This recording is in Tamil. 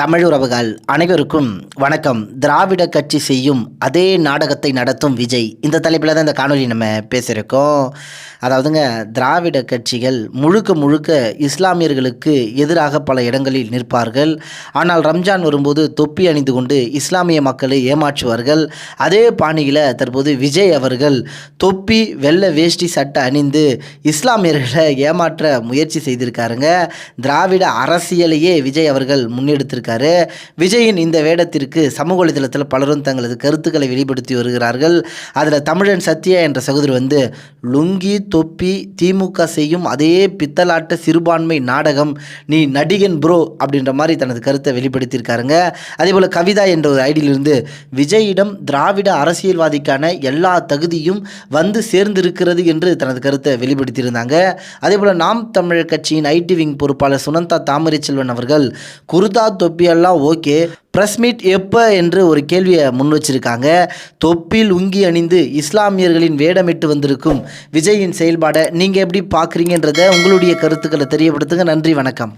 தமிழ் உறவுகள் அனைவருக்கும் வணக்கம். திராவிட கட்சி செய்யும் அதே நாடகத்தை நடத்தும் விஜய். இந்த தலைப்பில் தான் இந்த காணொலி நம்ம பேசியிருக்கோம். அதாவதுங்க திராவிட கட்சிகள் முழுக்க முழுக்க இஸ்லாமியர்களுக்கு எதிராக பல இடங்களில் நிற்பார்கள். ஆனால் ரம்ஜான் வரும்போது தொப்பி அணிந்து கொண்டு இஸ்லாமிய மக்களை ஏமாற்றுவார்கள். அதே பாணியில் தற்போது விஜய் அவர்கள் தொப்பி வெள்ளை வேஷ்டி சட்டை அணிந்து இஸ்லாமியர்களை ஏமாற்ற முயற்சி செய்திருக்காருங்க. திராவிட அரசியலையே விஜய் அவர்கள் முன்னெடுத்திருக்காரு. விஜயின் இந்த வேடத்திற்கு சமூக வலைதளத்தில் பலரும் தங்களது கருத்துக்களை வெளிப்படுத்தி வருகிறார்கள். அதில் தமிழன் சத்யா என்ற சகோதரி வந்து லுங்கி தொப்பி திமுக செய்யும் அதே பித்தலாட்ட சிறுபான்மை நாடகம் நீ நடிகன் ப்ரோ அப்படின்ற மாதிரி தனது கருத்தை வெளிப்படுத்தியிருக்காருங்க. அதே போல் கவிதா என்ற ஒரு ஐடியிலிருந்து விஜயிடம் திராவிட அரசியல்வாதிக்கான எல்லா தகுதியும் வந்து சேர்ந்திருக்கிறது என்று தனது கருத்தை வெளிப்படுத்தியிருந்தாங்க. அதே போல் நாம் தமிழர் கட்சியின் ஐடி விங் பொறுப்பாளர் சுனந்தா தாமரை செல்வன் அவர்கள் குருதா தொப்பியெல்லாம் ஓகே ப்ரெஸ் மீட் எப்போ என்று ஒரு கேள்வியை முன் வச்சிருக்காங்க. தொப்பில் உங்கி அணிந்து இஸ்லாமியர்களின் வேடமிட்டு வந்திருக்கும் விஜயின் செயல்பாடை நீங்கள் எப்படி பார்க்குறீங்கன்றத உங்களுடைய கருத்துக்களை தெரியப்படுத்துங்க. நன்றி வணக்கம்.